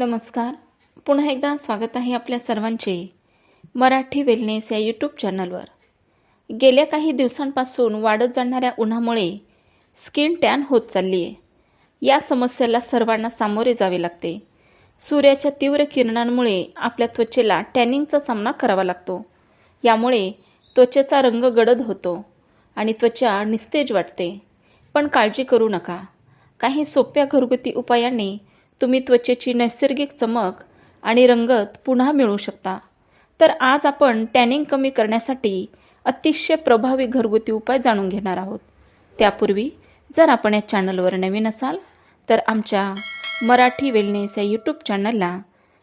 नमस्कार. पुन्हा एकदा स्वागत आहे आपल्या सर्वांचे मराठी वेलनेस या यूट्यूब चॅनलवर गेल्या काही दिवसांपासून वाढत जाणाऱ्या उन्हामुळे स्किन टॅन होत चालली आहे या समस्येला सर्वांना सामोरे जावे लागते. सूर्याच्या तीव्र किरणांमुळे आपल्या त्वचेला टॅनिंगचा सामना करावा लागतो. यामुळे त्वचेचा रंग गडद होतो आणि त्वचा निस्तेज वाटते. पण काळजी करू नका. काही सोप्या घरगुती उपायांनी तुम्ही त्वचेची नैसर्गिक चमक आणि रंगत पुन्हा मिळवू शकता. तर आज आपण टॅनिंग कमी करण्यासाठी अतिशय प्रभावी घरगुती उपाय जाणून घेणार आहोत. त्यापूर्वी जर आपण या चॅनलवर नवीन असाल तर आमच्या मराठी वेलनेस या यूट्यूब चॅनलला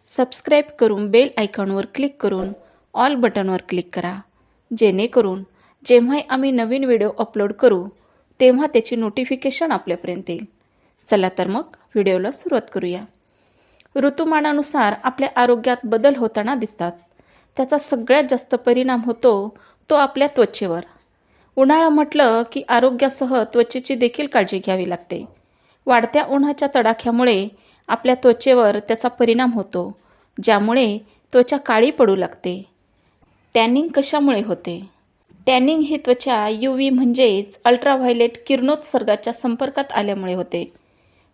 सबस्क्राईब करून बेल आयकॉनवर क्लिक करून ऑल बटनवर क्लिक करा. जेणेकरून जेव्हाही आम्ही नवीन व्हिडिओ अपलोड करू तेव्हा त्याची नोटिफिकेशन आपल्यापर्यंत येईल. चला तर मग व्हिडिओला सुरुवात करूया. ऋतुमानानुसार आपल्या आरोग्यात बदल होताना दिसतात. त्याचा सगळ्यात जास्त परिणाम होतो तो आपल्या त्वचेवर. उन्हाळा म्हटलं की आरोग्यासह त्वचेची देखील काळजी घ्यावी लागते. वाढत्या उन्हाच्या तडाख्यामुळे आपल्या त्वचेवर त्याचा परिणाम होतो ज्यामुळे त्वचा काळी पडू लागते. टॅनिंग कशामुळे होते? टॅनिंग ही त्वचा यू व्ही म्हणजेच अल्ट्राव्हायलेट किरणोत्सर्गाच्या संपर्कात आल्यामुळे होते.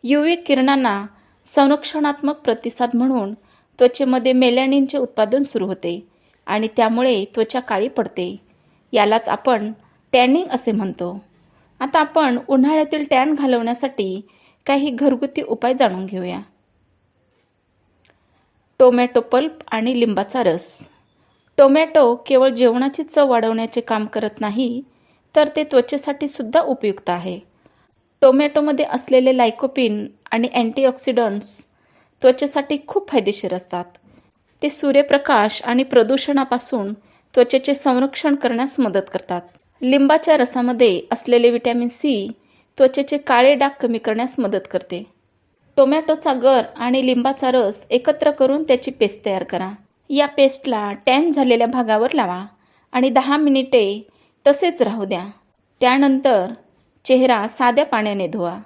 यू किरणांना संरक्षणात्मक प्रतिसाद म्हणून त्वचेमध्ये मेलॅनिनचे उत्पादन सुरू होते आणि त्यामुळे त्वचा काळी पडते. यालाच आपण टॅनिंग असे म्हणतो. आता आपण उन्हाळ्यातील टॅन घालवण्यासाठी काही घरगुती उपाय जाणून घेऊया. टोमॅटो पल्प आणि लिंबाचा रस. टोमॅटो केवळ जेवणाची चव वाढवण्याचे काम करत नाही तर ते त्वचेसाठी सुद्धा उपयुक्त आहे. टोमॅटोमध्ये असलेले लायकोपिन आणि अँटीऑक्सिडंट्स त्वचेसाठी खूप फायदेशीर असतात. ते सूर्यप्रकाश आणि प्रदूषणापासून त्वचेचे संरक्षण करण्यास मदत करतात. लिंबाच्या रसामध्ये असलेले विटॅमिन सी त्वचेचे काळे डाग कमी करण्यास मदत करते. टोमॅटोचा गर आणि लिंबाचा रस एकत्र करून त्याची पेस्ट तयार करा. या पेस्टला टॅन झालेल्या भागावर लावा आणि दहा मिनिटे तसेच राहू द्या. त्यानंतर चेहरा साध्या पाण्याने धुवा.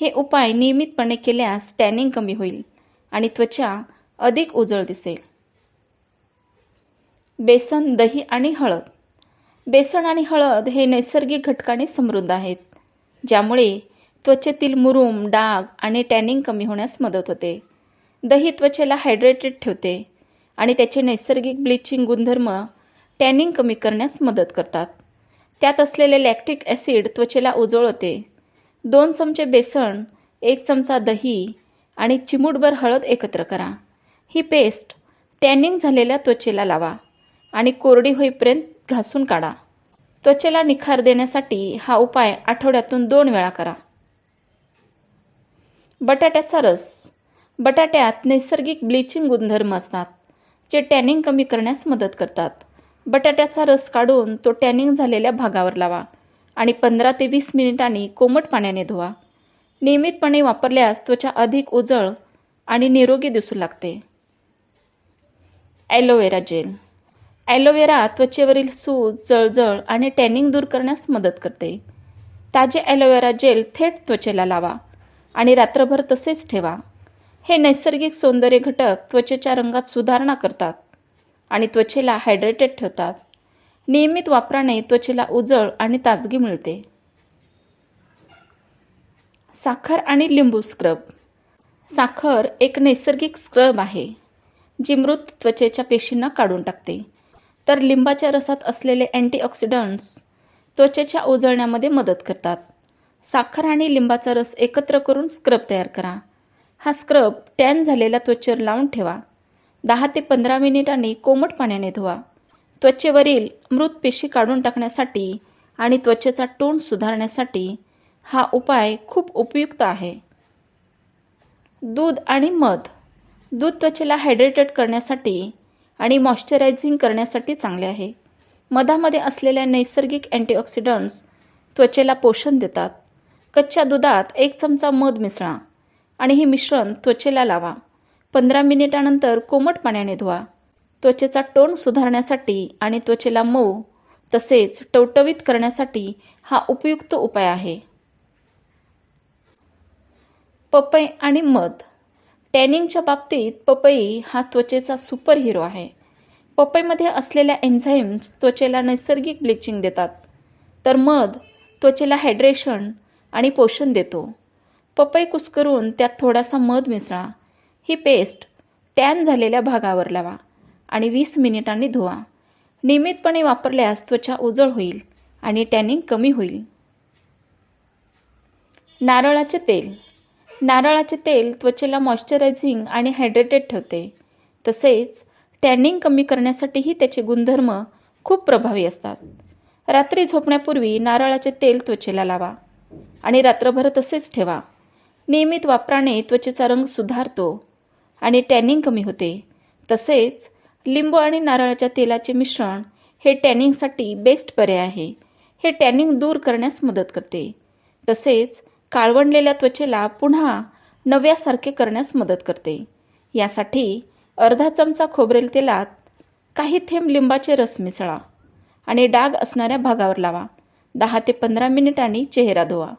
हे उपाय नियमितपणे केल्यास टॅनिंग कमी होईल आणि त्वचा अधिक उजळ दिसेल. बेसन दही आणि हळद. बेसन आणि हळद हे नैसर्गिक घटकाने समृद्ध आहेत ज्यामुळे त्वचेतील मुरूम डाग आणि टॅनिंग कमी होण्यास मदत होते. दही त्वचेला हायड्रेटेड ठेवते आणि त्याचे नैसर्गिक ब्लिचिंग गुणधर्म टॅनिंग कमी करण्यास मदत करतात. त्यात असलेले लॅक्टिक ॲसिड त्वचेला उजळवते दोन चमचे बेसन एक चमचा दही आणि चिमूटभर हळद एकत्र करा. ही पेस्ट टॅनिंग झालेल्या त्वचेला लावा आणि कोरडी होईपर्यंत घासून काढा. त्वचेला निखार देण्यासाठी हा उपाय आठवड्यातून दोन वेळा करा. बटाट्याचा रस. बटाट्यात नैसर्गिक ब्लिचिंग गुणधर्म असतात जे टॅनिंग कमी करण्यास मदत करतात. बटाट्याचा रस काढून तो टॅनिंग झालेल्या भागावर लावा आणि पंधरा ते वीस मिनिटांनी कोमट पाण्याने धुवा. नियमितपणे वापरल्यास त्वचा अधिक उजळ आणि निरोगी दिसू लागते. ॲलोवेरा जेल ॲलोवेरा त्वचेवरील सूज जळजळ आणि टॅनिंग दूर करण्यास मदत करते. ताजे ॲलोवेरा जेल थेट त्वचेला लावा आणि रात्रभर तसेच ठेवा. हे नैसर्गिक सौंदर्य घटक त्वचेच्या रंगात सुधारणा करतात. आणि त्वचेला हायड्रेटेड ठेवतात. नियमित वापराने त्वचेला उजळ आणि ताजगी मिळते. साखर आणि लिंबू स्क्रब. साखर एक नैसर्गिक स्क्रब आहे जी मृत त्वचेच्या पेशींना काढून टाकते. तर लिंबाच्या रसात असलेले अँटीऑक्सिडंट्स त्वचेच्या उजळण्यामध्ये मदत करतात. साखर आणि लिंबाचा रस एकत्र करून स्क्रब तयार करा. हा स्क्रब टॅन झालेल्या त्वचेवर लावून ठेवा. दहा ते पंधरा मिनिटांनी कोमट पाण्याने धुवा. त्वचेवरील मृत पेशी काढून टाकण्यासाठी आणि त्वचेचा टोन सुधारण्यासाठी हा उपाय खूप उपयुक्त आहे. दूध आणि मध. दूध त्वचेला हायड्रेटेड करण्यासाठी आणि मॉइश्चरायझिंग करण्यासाठी चांगले आहे. मधामध्ये असलेल्या नैसर्गिक अँटीऑक्सिडंट्स त्वचेला पोषण देतात. कच्च्या दुधात एक चमचा मध मिसळा आणि हे मिश्रण त्वचेला लावा. पंधरा मिनिटानंतर कोमट पाण्याने धुवा. त्वचेचा टोन सुधारण्यासाठी आणि त्वचेला मऊ तसेच टवटवीत करण्यासाठी हा उपयुक्त उपाय आहे. पपई आणि मध. टॅनिंगच्या बाबतीत पपई हा त्वचेचा सुपर हिरो आहे. पपईमध्ये असलेल्या एन्झाईम्स त्वचेला नैसर्गिक ब्लिचिंग देतात. तर मध त्वचेला हायड्रेशन आणि पोषण देतो. पपई कुस्करून त्यात थोडासा मध मिसळा. ही पेस्ट टॅन झालेल्या भागावर लावा आणि वीस मिनिटांनी धुवा. नियमितपणे वापरल्यास त्वचा उजळ होईल आणि टॅनिंग कमी होईल. नारळाचे तेल. नारळाचे तेल त्वचेला मॉइश्चरायझिंग आणि हायड्रेटेड ठेवते. तसेच टॅनिंग कमी करण्यासाठीही त्याचे गुणधर्म खूप प्रभावी असतात. रात्री झोपण्यापूर्वी नारळाचे तेल त्वचेला लावा आणि रात्रभर तसेच ठेवा. नियमित वापराने त्वचेचा रंग सुधारतो आणि टॅनिंग कमी होते. तसेच लिंबू आणि नारळाच्या तेलाचे मिश्रण हे टॅनिंगसाठी बेस्ट पर्याय आहे. हे टॅनिंग दूर करण्यास मदत करते. तसेच काळवंडलेल्या त्वचेला पुन्हा नव्यासारखे करण्यास मदत करते. यासाठी अर्धा चमचा खोबरेल तेलात काही थेंब लिंबाचे रस मिसळा आणि डाग असणाऱ्या भागावर लावा. दहा ते पंधरा मिनिटांनी चेहरा धुवा.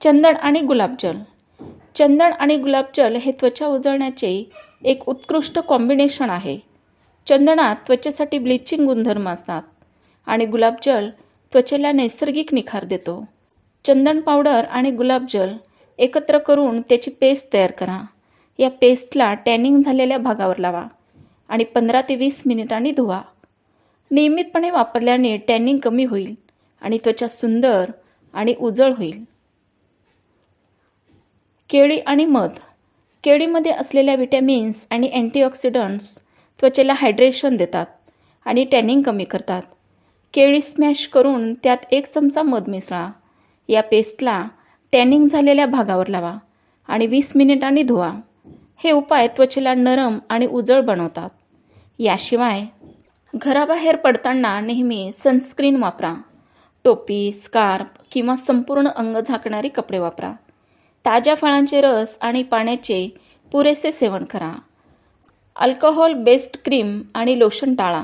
चंदन आणि गुलाबजल. चंदन आणि गुलाबजल हे त्वचा उजळण्याचे एक उत्कृष्ट कॉम्बिनेशन आहे. चंदनात त्वचेसाठी ब्लिचिंग गुणधर्म असतात आणि गुलाबजल त्वचेला नैसर्गिक निखार देतो. चंदन पावडर आणि गुलाबजल एकत्र करून त्याची पेस्ट तयार करा. या पेस्टला टॅनिंग झालेल्या भागावर लावा आणि पंधरा ते वीस मिनिटांनी धुवा. नियमितपणे वापरल्याने टॅनिंग कमी होईल आणि त्वचा सुंदर आणि उजळ होईल. केळी आणि मध. केळीमध्ये असलेल्या विटॅमिन्स आणि अँटीऑक्सिडंट्स त्वचेला हायड्रेशन देतात आणि टॅनिंग कमी करतात. केळी स्मॅश करून त्यात एक चमचा मध मिसळा. या पेस्टला टॅनिंग झालेल्या भागावर लावा आणि वीस मिनिटांनी धुवा. हे उपाय त्वचेला नरम आणि उजळ बनवतात. याशिवाय घराबाहेर पडताना नेहमी सनस्क्रीन वापरा. टोपी स्कार्फ किंवा संपूर्ण अंग झाकणारे कपडे वापरा. ताज्या फळांचे रस आणि पाण्याचे पुरेसे सेवन करा. अल्कोहोल बेस्ड क्रीम आणि लोशन टाळा.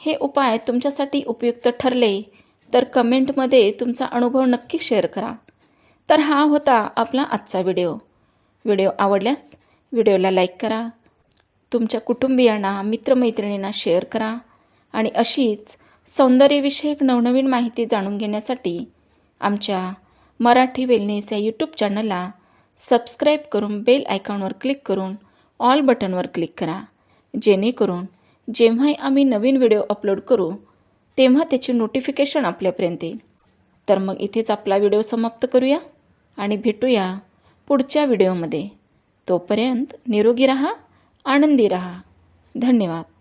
हे उपाय तुमच्यासाठी उपयुक्त ठरले तर कमेंटमध्ये तुमचा अनुभव नक्की शेअर करा. तर हा होता आपला आजचा व्हिडिओ. व्हिडिओ आवडल्यास व्हिडिओला लाईक करा. तुमच्या कुटुंबियांना मित्रमैत्रिणींना शेअर करा आणि अशीच सौंदर्यविषयक नवनवीन माहिती जाणून घेण्यासाठी आमच्या मराठी वेलनेस या यूट्यूब चॅनलला सबस्क्राईब करून बेल आयकॉनवर क्लिक करून ऑल बटनवर क्लिक करा. जेणेकरून जेव्हाही आम्ही नवीन व्हिडिओ अपलोड करू तेव्हा त्याची नोटिफिकेशन आपल्यापर्यंत येईल. तर मग इथेच आपला व्हिडिओ समाप्त करूया आणि भेटूया पुढच्या व्हिडिओमध्ये तोपर्यंत निरोगी रहा आनंदी रहा. धन्यवाद.